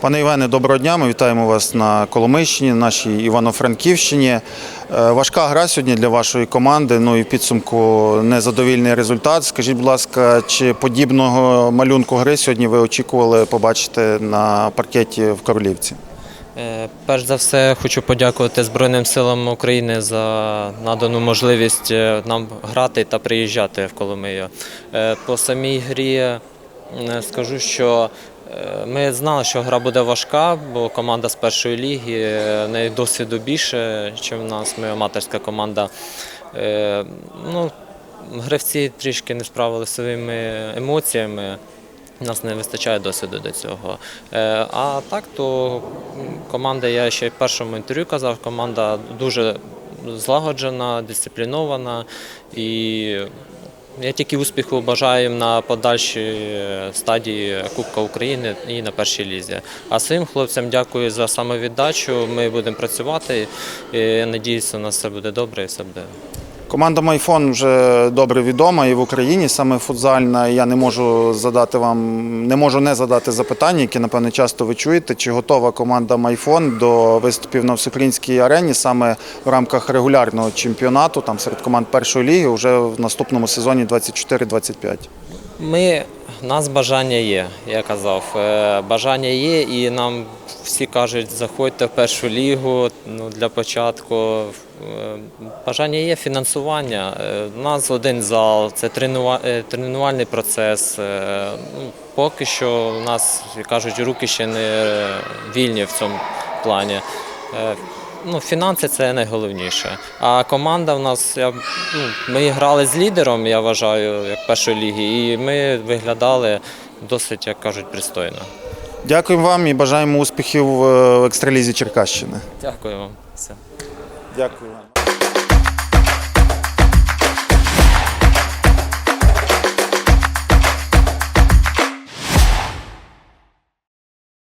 Пане Євгене, доброго дня. Ми вітаємо вас на Коломийщині, нашій Івано-Франківщині. Е, Важка гра сьогодні для вашої команди. Ну і в підсумку незадовільний результат. Скажіть, будь ласка, чи подібного малюнку гри сьогодні ви очікували побачити на паркеті в Королівці? Е, Перш за все, хочу подякувати Збройним силам України за надану можливість е, нам грати та приїжджати в Коломию. По самій грі скажу, що ми знали, що гра буде важка, бо команда з першої ліги, е, в неї досвіду більше, ніж в нас. Ми аматорська команда. Е, Ну, гравці трішки не справилися своїми емоціями. У нас не вистачає досвіду до цього. Е, А так, то команда, я ще в першому інтерв'ю казав, команда дуже злагоджена, дисциплінована і я тільки успіху бажаю на подальшій стадії Кубка України і на першій лізі. А своїм хлопцям дякую за самовіддачу. Ми будемо працювати. І я надіюся, у нас все буде добре і все буде. Команда Майфон вже добре відома і в Україні, саме футзальна. Я не можу задати вам, не можу не задати запитання, які напевне часто ви чуєте. Чи готова команда Майфон до виступів на всеукраїнській арені саме в рамках регулярного чемпіонату, там серед команд першої ліги, вже в наступному сезоні 24-25? Ми, нас бажання є, я казав. Е, Бажання є, і нам всі кажуть, заходьте в першу лігу ну, для початку. Е, Бажання є фінансування. Е, У нас один зал, це тренува- е, тренувальний процес. Е, ну, Поки що у нас, кажуть, руки ще не вільні в цьому плані. Е, Ну, фінанси це найголовніше. А команда в нас, я, ну, ми грали з лідером, я вважаю, як першої ліги, і ми виглядали досить, як кажуть, пристойно. Дякуємо вам і бажаємо успіхів е, в екстралізі Черкащини. Дякую вам. Все. Дякую вам.